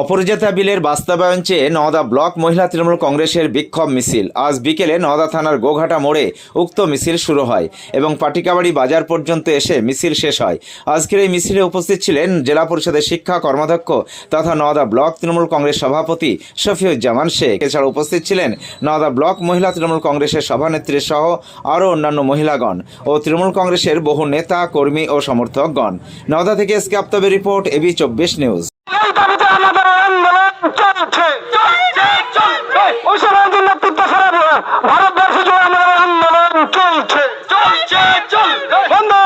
অপরাজিতা বিলের বাস্তবায়ন চেয়ে নওদা ব্লক মহিলা তৃণমূল কংগ্রেসের বিক্ষোভ মিছিল। আজ বিকেলে নওদা থানার গোঘাটা মোড়ে উক্ত মিছিল শুরু হয় এবং পাটিকাবাড়ি বাজার পর্যন্ত এসে মিছিল শেষ হয়। আজকের এই মিছিলে উপস্থিত ছিলেন জেলা পরিষদের শিক্ষা কর্মাধ্যক্ষ তথা নওদা ব্লক তৃণমূল কংগ্রেস সভাপতি শফিউজ্জামান শেখ। এছাড়া উপস্থিত ছিলেন নওদা ব্লক মহিলা তৃণমূল কংগ্রেসের সভানেত্রী সহ আরও অন্যান্য মহিলাগণ ও তৃণমূল কংগ্রেসের বহু নেতা, কর্মী ও সমর্থকগণ। নওদা থেকে এসকে আপ্তবের রিপোর্ট এবি চব্বিশ নিউজ। আমাদের আন্দোলন চলছে। ওই সময় যে নেতৃত্ব সারা ভারতবর্ষ জুড়ে আমাদের আন্দোলন চলছে। মাতরম।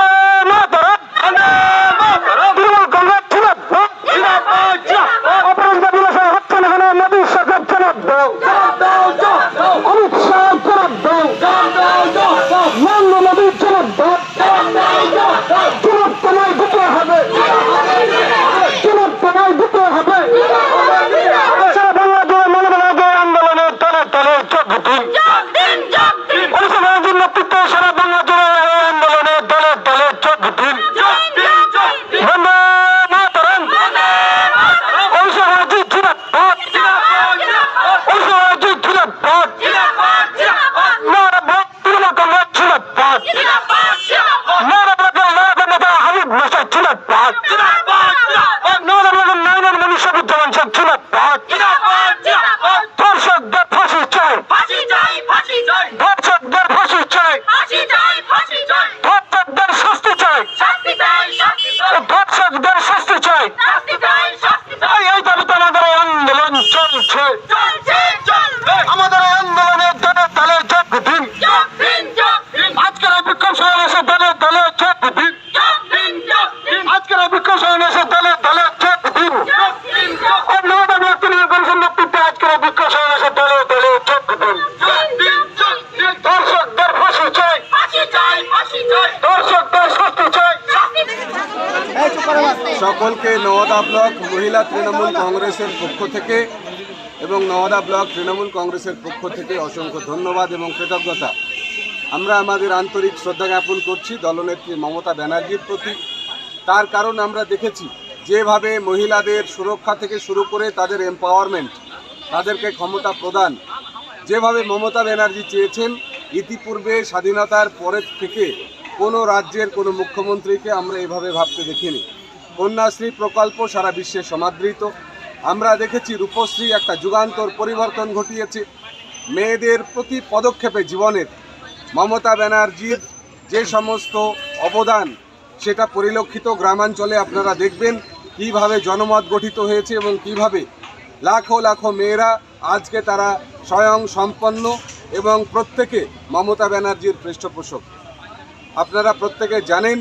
আমাদের আন্দোলনের দলে দলে যোগ দিন। আজকের বিক্ষোভ সমাবেশে দলে দলে সকলকে নওদা ব্লক মহিলা তৃণমূল কংগ্রেসের পক্ষ থেকে এবং নওদা ব্লক তৃণমূল কংগ্রেসের পক্ষ থেকে অসংখ্য ধন্যবাদ এবং কৃতজ্ঞতা। আমরা আমাদের আন্তরিক শ্রদ্ধা জ্ঞাপন করছি দলনেত্রী মমতা ব্যানার্জির প্রতি। তার কারণ আমরা দেখেছি, যেভাবে মহিলাদের সুরক্ষা থেকে শুরু করে তাদের এম্পাওয়ারমেন্ট তাদেরকে ক্ষমতা প্রদান, যেভাবে মমতা ব্যানার্জি চেয়েছেন, ইতিপূর্বে স্বাধীনতার পরের থেকে কোনো রাজ্যের কোনো মুখ্যমন্ত্রীকে আমরা এভাবে ভাবতে দেখিনি। কন্যাশ্রী প্রকল্প সারা বিশ্বে সমাদৃত। আমরা দেখেছি রূপশ্রী একটা যুগান্তর পরিবর্তন ঘটিয়েছে। মেয়েদের প্রতি পদক্ষেপে জীবনের মমতা ব্যানার্জির যে সমস্ত অবদান, সেটা পরিলক্ষিত গ্রামাঞ্চলে আপনারা দেখবেন কীভাবে জনমত গঠিত হয়েছে এবং কীভাবে লাখো লাখো মেয়েরা আজকে তারা স্বয়ং সম্পন্ন এবং প্রত্যেকে মমতা ব্যানার্জির পৃষ্ঠপোষক। আপনারা প্রত্যেকে জানেন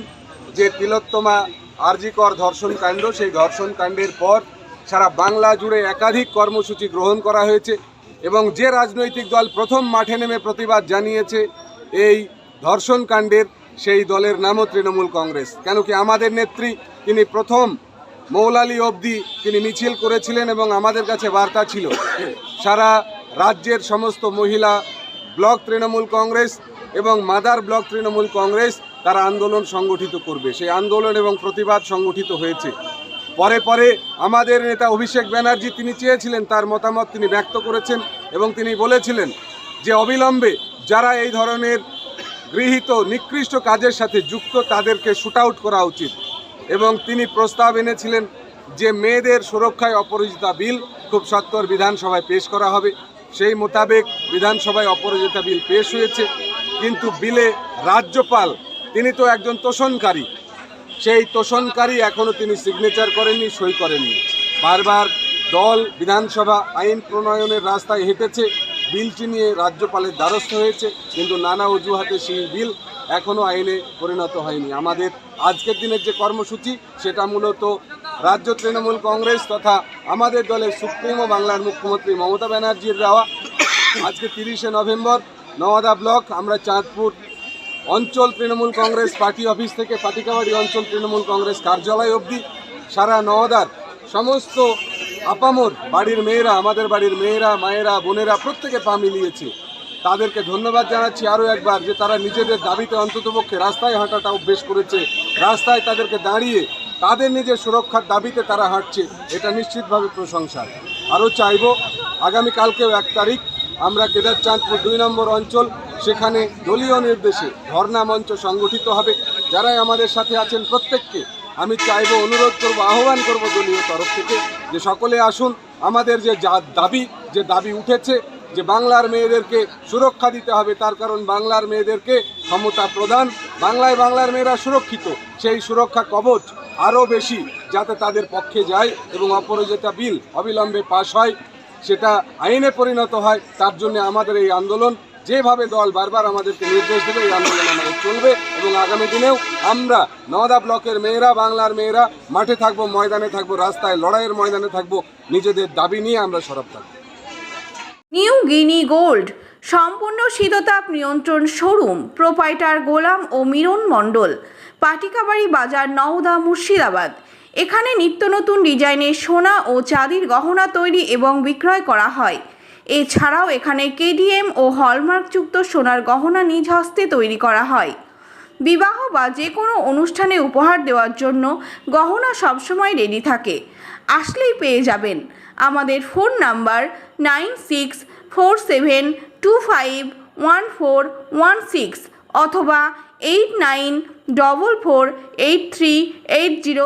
যে তিলোত্তমা আরজিকর ধর্ষণ কাণ্ড, সেই ধর্ষণ কাণ্ডের পর সারা বাংলা জুড়ে একাধিক কর্মসূচি গ্রহণ করা হয়েছে এবং যে রাজনৈতিক দল প্রথম মাঠে নেমে প্রতিবাদ জানিয়েছে এই ধর্ষণ কাণ্ডের, সেই দলের নামও তৃণমূল কংগ্রেস। কেন কি আমাদের নেত্রী তিনি প্রথম মৌলালি অবধি তিনি মিছিল করেছিলেন এবং আমাদের কাছে বার্তা ছিল, সারা রাজ্যের সমস্ত মহিলা ব্লক তৃণমূল কংগ্রেস এবং মাদার ব্লক তৃণমূল কংগ্রেস তারা আন্দোলন সংগঠিত করবে। সেই আন্দোলন এবং প্রতিবাদ সংগঠিত হয়েছে। পরে পরে আমাদের নেতা অভিষেক ব্যানার্জি তিনি চেয়েছিলেন, তার মতামত তিনি ব্যক্ত করেছেন এবং তিনি বলেছিলেন যে অবিলম্বে যারা এই ধরনের গৃহীত, নিকৃষ্ট কাজের সাথে যুক্ত তাদেরকে শুট আউট করা উচিত। এবং তিনি প্রস্তাব এনেছিলেন যে মেয়েদের সুরক্ষায় অপরাজিতা বিল খুব সত্তর বিধানসভায় পেশ করা হবে। সেই মোতাবেক বিধানসভায় অপরাজিতা বিল পেশ হয়েছে। কিন্তু বিলে রাজ্যপাল তিনি তো একজন তোষণকারী। সেই তোষণকারী এখনও তিনি সিগনেচার করেননি, সই করেননি। বারবার দল, বিধানসভা, আইন প্রণয়নের রাস্তায় হেঁটেছে বিলটি নিয়ে রাজ্যপালের দ্বারস্থ হয়েছে, কিন্তু নানা অজুহাতে সেই বিল এখনও আইনে পরিণত হয়নি। আমাদের আজকের দিনের যে কর্মসূচি, সেটা মূলত রাজ্য তৃণমূল কংগ্রেস তথা আমাদের দলের সুপ্রিমো বাংলার মুখ্যমন্ত্রী মমতা ব্যানার্জির দেওয়া। আজকে তিরিশে নভেম্বর, নওয়াদা ব্লক, আমরা চাঁদপুর অঞ্চল তৃণমূল কংগ্রেস পার্টি অফিস থেকে পাটিকাবাড়ি অঞ্চল তৃণমূল কংগ্রেস কার্যালয় অবধি সারা নওদার সমস্ত আপামর বাড়ির মেয়েরা, আমাদের বাড়ির মেয়েরা, মায়েরা, বোনেরা প্রত্যেকে পা মিলিয়েছে। তাদেরকে ধন্যবাদ জানাচ্ছি আরও একবার যে তারা নিজেদের দাবিতে অন্ততপক্ষে রাস্তায় হাঁটাটা অভ্যেস করেছে। রাস্তায় তাদেরকে দাঁড়িয়ে তাদের নিজের সুরক্ষার দাবিতে তারা হাঁটছে, এটা নিশ্চিতভাবে প্রশংসা আরও চাইব, আগামীকালকেও এক তারিখ আমরা কেদারচাঁদপুর দুই নম্বর অঞ্চল, সেখানে দলীয় নির্দেশে ধর্ণা মঞ্চ সংগঠিত হবে। যারাই আমাদের সাথে আছেন প্রত্যেককে আমি চাইব, অনুরোধ করব, আহ্বান করব দলীয় তরফ থেকে যে সকলে আসুন। আমাদের যে যা- দাবি, যে দাবি উঠেছে, যে বাংলার মেয়েদেরকে সুরক্ষা দিতে হবে, তার কারণ বাংলার মেয়েদেরকে ক্ষমতা প্রদান বাংলায় বাংলার মেয়েরা সুরক্ষিত, সেই সুরক্ষা কবচ আরও বেশি যাতে তাদের পক্ষে যায় এবং অপরাজিতা বিল অবিলম্বে পাশ হয়। সেটা আইনে পরিণত হয়, তার জন্য আমাদের এই আন্দোলন যেভাবে দল বারবার আমাদেরকে নির্দেশ দেবে, এই আন্দোলন আমাদের চলবে এবং আগামী দিনেও আমরা নওদা ব্লকের মেয়েরা, বাংলার মেয়েরা মাঠে থাকব, ময়দানে থাকব, রাস্তায় লড়াইয়ের ময়দানে থাকব, নিজেদের দাবি নিয়ে আমরা সরব থাকব। নিউ গিনি গোল্ড, সম্পূর্ণ শীততাপ নিয়ন্ত্রণ শোরুম, প্রোপাইটার গোলাম ও মিরন মণ্ডল, পাটিকাবাড়ি বাজার নওদা মুর্শিদাবাদ। এখানে নিত্য নতুন ডিজাইনের সোনা ও চাঁদির গহনা তৈরি এবং বিক্রয় করা হয়। এছাড়াও এখানে কেডিএম ও হলমার্কযুক্ত সোনার গহনা নিজ হস্তে তৈরি করা হয়। বিবাহ বা যে কোনো অনুষ্ঠানে উপহার দেওয়ার জন্য গহনা সবসময় রেডি থাকে। আসলেই পেয়ে যাবেন। আমাদের phone number nine six four seven two five one four one six অথবা eight nine double four eight three eight zero